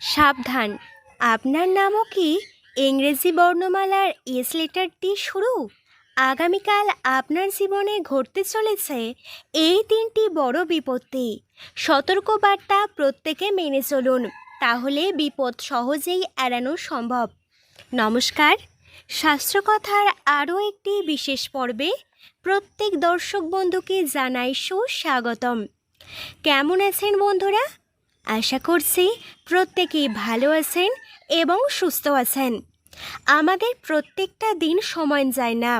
সাবধান। আপনার নামও কি ইংরেজি বর্ণমালার এস লেটারটি শুরু? আগামীকাল আপনার জীবনে ঘটতে চলেছে এই তিনটি বড় বিপত্তি। সতর্কবার্তা প্রত্যেকে মেনে চলুন, তাহলে বিপদ সহজেই এড়ানো সম্ভব। নমস্কার। শাস্ত্রকথার আরও একটি বিশেষ পর্বে প্রত্যেক দর্শক বন্ধুকে জানাই সুস্বাগতম। কেমন আছেন বন্ধুরা? আশা করছি প্রত্যেকেই ভালো আছেন এবং সুস্থ আছেন। আমাদের প্রত্যেকটা দিন সময় যায় না।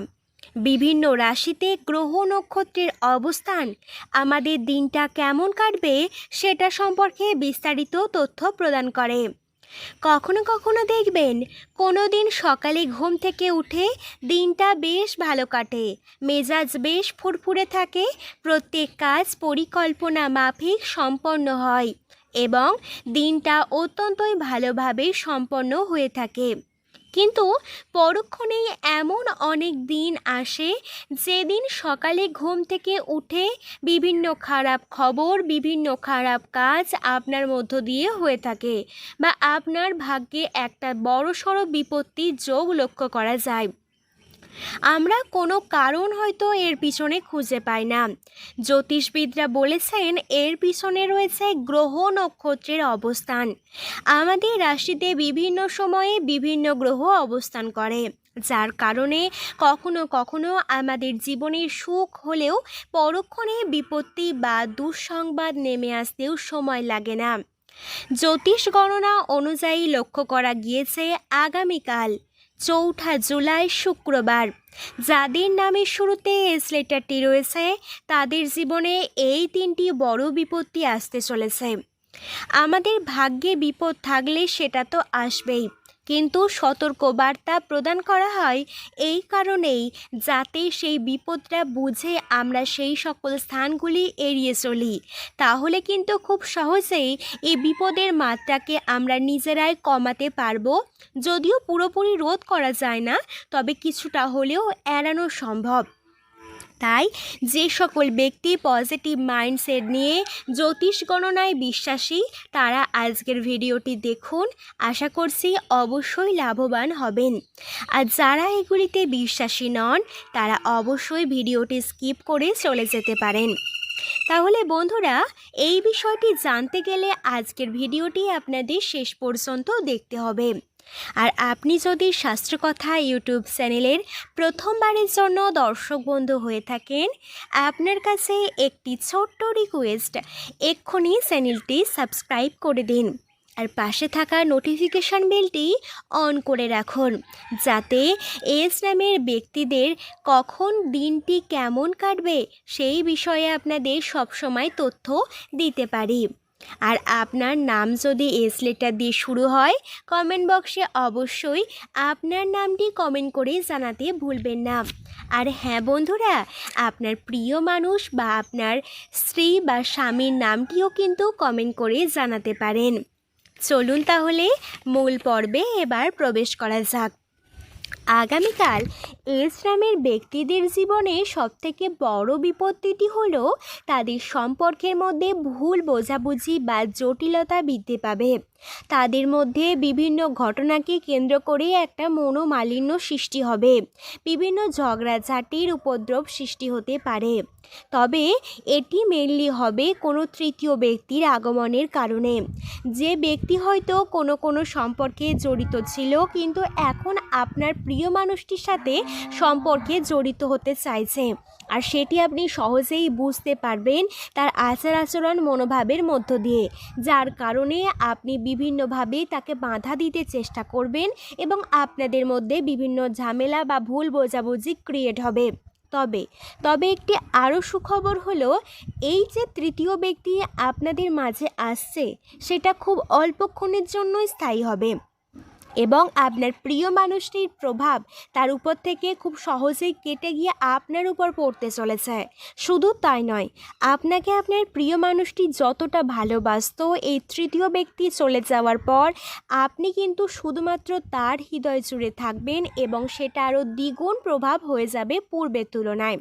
বিভিন্ন রাশিতে গ্রহ নক্ষত্রের অবস্থান, আমাদের দিনটা কেমন কাটবে সেটা সম্পর্কে বিস্তারিত তথ্য প্রদান করে। কখনো কখনো দেখবেন কোনো দিন সকালে ঘুম থেকে উঠে দিনটা বেশ ভালো কাটে, মেজাজ বেশ ফুরফুরে থাকে, প্রত্যেক কাজ পরিকল্পনা মাফিক সম্পন্ন হয়। এবং দিনটা অত্যন্তই ভালোভাবে সম্পন্ন হয়ে থাকে। কিন্তু পরক্ষণেই এমন অনেক দিন আসে, যেদিন সকালে ঘুম থেকে উঠে বিভিন্ন খারাপ খবর, বিভিন্ন খারাপ কাজ আপনার মধ্য দিয়ে হয়ে থাকে বা আপনার ভাগ্যে একটা বড়সড় বিপত্তির যোগ লক্ষ্য করা যায়। আমরা কোনো কারণ হয়তো এর পিছনে খুঁজে পাই না। জ্যোতিষবিদরা বলেছেন, এর পিছনে রয়েছে গ্রহ নক্ষত্রের অবস্থান। আমাদের রাশিতে বিভিন্ন সময়ে বিভিন্ন গ্রহ অবস্থান করে, যার কারণে কখনো কখনো আমাদের জীবনের সুখ হলেও পরক্ষণে বিপত্তি বা দুঃসংবাদ নেমে আসতেও সময় লাগে না। জ্যোতিষ গণনা অনুযায়ী লক্ষ্য করা গিয়েছে, আগামীকাল চৌঠা জুলাই শুক্রবার। যাদের নামের শুরুতে এস লেটারটি রয়েছে, তাদের জীবনে এই তিনটি বড় বিপত্তি আসতে চলেছে। আমাদের ভাগ্যে বিপদ থাকলে সেটা তো আসবেই। কিন্তু সতর্কবার্তা প্রদান করা হয় এই কারণেই যাতে সেই বিপদটা বুঝে আমরা সেই সকল স্থানগুলি এড়িয়ে চলি। তাহলে কিন্তু খুব সহজেই এই বিপদের মাত্রাকে আমরা নিজেরাই কমাতে পারব। যদিও পুরোপুরি রোধ করা যায় না, তবে কিছুটা হলেও এড়ানো সম্ভব। তাই যে সকল ব্যক্তি পজিটিভ মাইন্ডসেট নিয়ে জ্যোতিষ গণনায় বিশ্বাসী, তারা আজকের ভিডিওটি দেখুন। আশা করছি অবশ্যই লাভবান হবেন। আর যারা এগুলিতে বিশ্বাসী নন, তারা অবশ্যই ভিডিওটি স্কিপ করে চলে যেতে পারেন। তাহলে বন্ধুরা, এই বিষয়টি জানতে গেলে আজকের ভিডিওটি আপনাদের শেষ পর্যন্ত দেখতে হবে। আর আপনি যদি শাস্ত্রকথা ইউটিউব চ্যানেলের প্রথমবারের জন্য দর্শক বন্ধু হয়ে থাকেন, আপনার কাছে একটি ছোট্ট রিকোয়েস্ট এক্ষুনি চ্যানেলটি সাবস্ক্রাইব করে দিন। আর পাশে থাকা নোটিফিকেশান বেলটি অন করে রাখুন, যাতে এস নামের ব্যক্তিদের কখন দিনটি কেমন কাটবে সেই বিষয়ে আপনাদের সবসময় তথ্য দিতে পারি। আর আপনার নাম যদি এস লেটার দিয়ে শুরু হয় কমেন্ট বক্সে অবশ্যই আপনার নামটি কমেন্ট করে জানাতে ভুলবেন না। আর হ্যাঁ বন্ধুরা, আপনার প্রিয় মানুষ বা আপনার স্ত্রী বা স্বামীর নামটিও কিন্তু কমেন্ট করে জানাতে পারেন। চলুন তাহলে মূল পর্বে এবার প্রবেশ করা যাক। আগামীকাল ইসলামের ব্যক্তিদের জীবনে সবথেকে বড় বিপত্তিটি হল তাদের সম্পর্কের মধ্যে ভুল বোঝাবুঝি বা জটিলতা বৃদ্ধি পাবে। তাদের মধ্যে বিভিন্ন ঘটনাকে কেন্দ্র করে একটা মনোমালিন্য সৃষ্টি হবে। বিভিন্ন ঝগড়াঝাটির উপদ্রব সৃষ্টি হতে পারে। তবে এটি মেনলি হবে কোনো তৃতীয় ব্যক্তির আগমনের কারণে। যে ব্যক্তি হয়তো কোনো কোনো সম্পর্কে জড়িত ছিল, কিন্তু এখন আপনার প্রিয় মানুষটির সাথে সম্পর্কে জড়িত হতে চাইছে। আর সেটি আপনি সহজেই বুঝতে পারবেন তার আচার আচরণ মনোভাবের মধ্য দিয়ে, যার কারণে আপনি বিভিন্নভাবে তাকে বাধা দিতে চেষ্টা করবেন এবং আপনাদের মধ্যে বিভিন্ন ঝামেলা বা ভুল বোঝাবুঝি ক্রিয়েট হবে। তবে তবে একটি আরও সুখবর হলো, এই যে তৃতীয় ব্যক্তি আপনাদের মাঝে আসছে, সেটা খুব অল্পক্ষণের জন্যই স্থায়ী হবে। এবং আপনার প্রিয় মানুষটির প্রভাব তার উপর থেকে খুব সহজেই কেটে গিয়ে আপনার উপর পড়তে চলেছে। শুধু তাই নয়, আপনাকে আপনার প্রিয় মানুষটি যতটা ভালোবাসত, এই তৃতীয় ব্যক্তি চলে যাওয়ার পর আপনি কিন্তু শুধুমাত্র তার হৃদয় জুড়ে থাকবেন এবং সেটা আরও দ্বিগুণ প্রভাব হয়ে যাবে পূর্বের তুলনায়।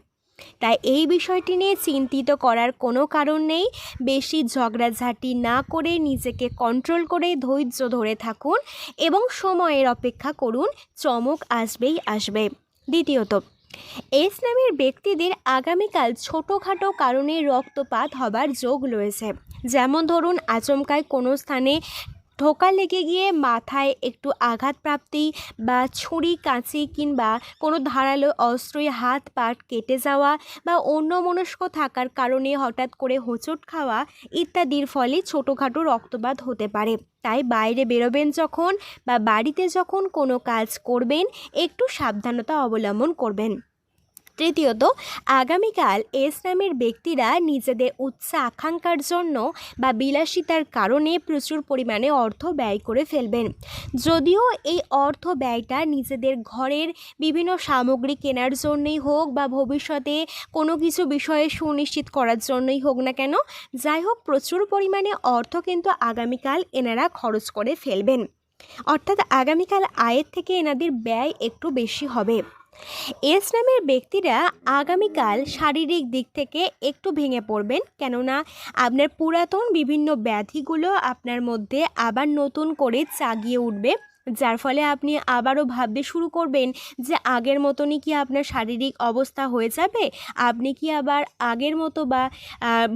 তাই এই বিষয়টি নিয়ে চিন্তিত করার কোনো কারণ নেই। বেশি ঝগড়াঝাটি না করে নিজেকে কন্ট্রোল করে ধৈর্য ধরে থাকুন এবং সময়ের অপেক্ষা করুন। চমক আসবেই আসবে। দ্বিতীয়ত এস নামের ব্যক্তিদের আগামীকাল ছোটোখাটো কারণে রক্তপাত হবার যোগ রয়েছে। যেমন ধরুন আচমকায় কোনো স্থানে ঠোকা লেগে গিয়ে মাথায় একটু আঘাতপ্রাপ্তি বা ছুরি, কাঁচি কিংবা কোনো ধারালো অস্ত্রই হাত পাট কেটে যাওয়া বা অন্যমনস্ক থাকার কারণে হঠাৎ করে হোঁচট খাওয়া ইত্যাদির ফলে ছোটোখাটো রক্তপাত হতে পারে। তাই বাইরে বেরোবেন যখন বা বাড়িতে যখন কোনো কাজ করবেন, একটু সাবধানতা অবলম্বন করবেন। তৃতীয়ত, আগামীকাল এস নামের ব্যক্তিরা নিজেদের উচ্চ আকাঙ্ক্ষার জন্য বা বিলাসিতার কারণে প্রচুর পরিমাণে অর্থ ব্যয় করে ফেলবেন। যদিও এই অর্থ ব্যয়টা নিজেদের ঘরের বিভিন্ন সামগ্রী কেনার জন্যই হোক বা ভবিষ্যতে কোনো কিছু বিষয়ে সুনিশ্চিত করার জন্যই হোক না কেন, যাই হোক প্রচুর পরিমাণে অর্থ কিন্তু আগামীকাল এনারা খরচ করে ফেলবেন। অর্থাৎ আগামীকাল আয়ের থেকে এনাদের ব্যয় একটু বেশি হবে। এস নামের ব্যক্তিরা আগামীকাল শারীরিক দিক থেকে একটু ভেঙে পড়বেন। কেননা আপনার পুরাতন বিভিন্ন ব্যাধিগুলো আপনার মধ্যে আবার নতুন করে চাগিয়ে উঠবে। যার ফলে আপনি আবারও ভাবতে শুরু করবেন যে আগের মতনই কি আপনার শারীরিক অবস্থা হয়ে যাবে? আপনি কি আবার আগের মতো বা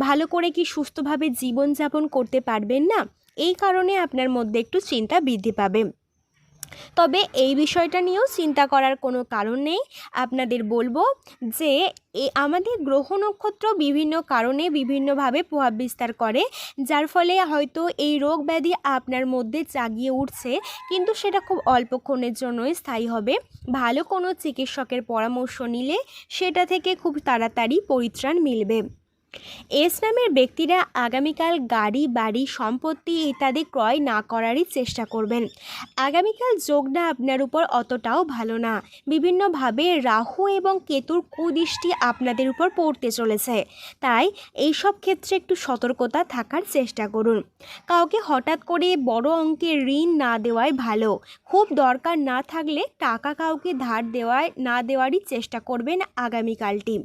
ভালো করে কি সুস্থভাবে জীবনযাপন করতে পারবেন না? এই কারণে আপনার মধ্যে একটু চিন্তা বৃদ্ধি পাবে। তবে এই বিষয়টা নিয়েও চিন্তা করার কোনো কারণ নেই। আপনাদের বলব যে, এ আমাদের গ্রহ নক্ষত্র বিভিন্ন কারণে বিভিন্নভাবে প্রভাব বিস্তার করে, যার ফলে হয়তো এই রোগ ব্যাধি আপনার মধ্যে জাগিয়ে উঠছে, কিন্তু সেটা খুব অল্পক্ষণের জন্যই স্থায়ী হবে। ভালো কোনো চিকিৎসকের পরামর্শ নিলে সেটা থেকে খুব তাড়াতাড়ি পরিত্রাণ মিলবে। এস নামের ব্যক্তিরা আগামীকাল গাড়ি, বাড়ি, সম্পত্তি ইত্যাদি ক্রয় না করারই চেষ্টা করবেন। আগামীকাল যোগটা আপনার উপর অতটাও ভালো না। বিভিন্নভাবে রাহু এবং কেতুর কুদৃষ্টি আপনাদের উপর পড়তে চলেছে। তাই এই সব ক্ষেত্রে একটু সতর্কতা থাকার চেষ্টা করুন। কাউকে হঠাৎ করে বড় অঙ্কের ঋণ না দেওয়াই ভালো। খুব দরকার না থাকলে টাকা কাউকে ধার দেওয়ায়, না দেওয়ারই চেষ্টা করবেন আগামীকালটি।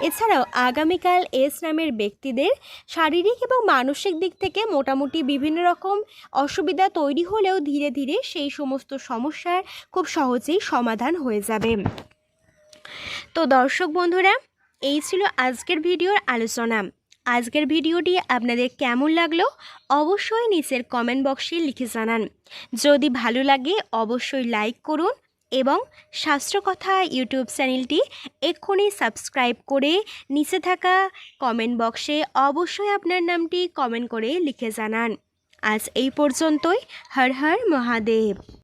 এছাড়াও আগামীকাল এস নামের ব্যক্তিদের শারীরিক এবং মানসিক দিক থেকে মোটামুটি বিভিন্ন রকম অসুবিধা তৈরি হলেও ধীরে ধীরে সেই সমস্ত সমস্যার খুব সহজেই সমাধান হয়ে যাবে। তো দর্শক বন্ধুরা, এই ছিল আজকের ভিডিওর আলোচনা। আজকের ভিডিওটি আপনাদের কেমন লাগল অবশ্যই নিচের কমেন্ট বক্সে লিখে জানান। যদি ভালো লাগে, অবশ্যই লাইক করুন এবং শাস্ত্রকথা ইউটিউব চ্যানেলটি এক্ষুনি সাবস্ক্রাইব করে নিচে থাকা কমেন্ট বক্সে অবশ্যই আপনার নামটি কমেন্ট করে লিখে জানান। আজ এই পর্যন্তই। হর হর মহাদেব।